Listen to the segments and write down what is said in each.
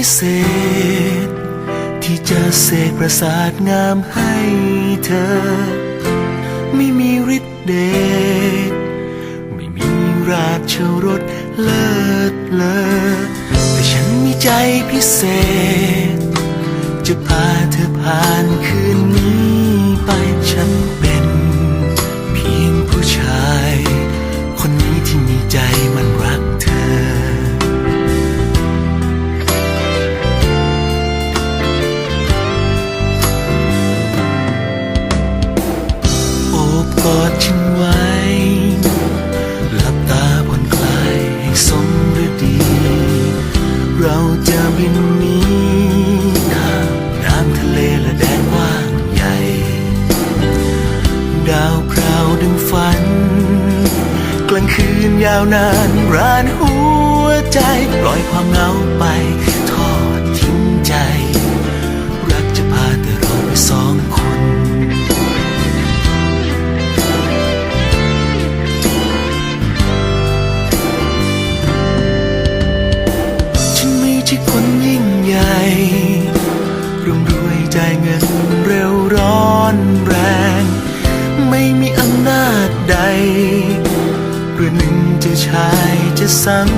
วิเศษ ที่จะเสกประสาทงามให้เธอ ไม่มีฤทธิ์เดชไม่มีราชรถเลิศเลอแต่ฉันมีใจพิเศษ จะพาเธอผ่านคืนนี้ไปฉันเป็น ฝัน กลางคืนยาวนานร้านหัวใจ ปล่อยความเหงาไป ทอดทิ้งใจ รักจะพาแต่เราไปสองคนฉันไม่ใช่คน ชายจะสัง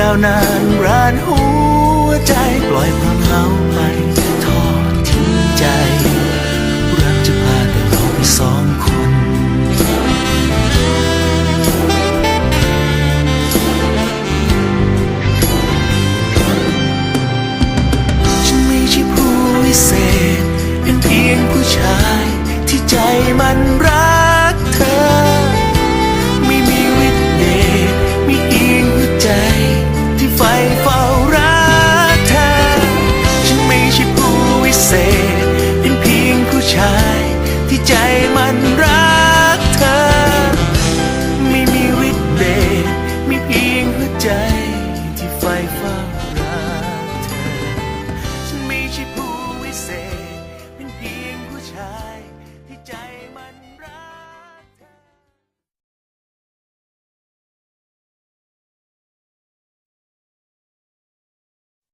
ยาวนานร้านหัวใจปล่อยความเหงาไปทอดทิ้งใจ รักจะพาแต่เราไปสองคนฉันไม่ใช่ผู้วิเศษ เป็นเพียงผู้ชายที่ใจมันรัก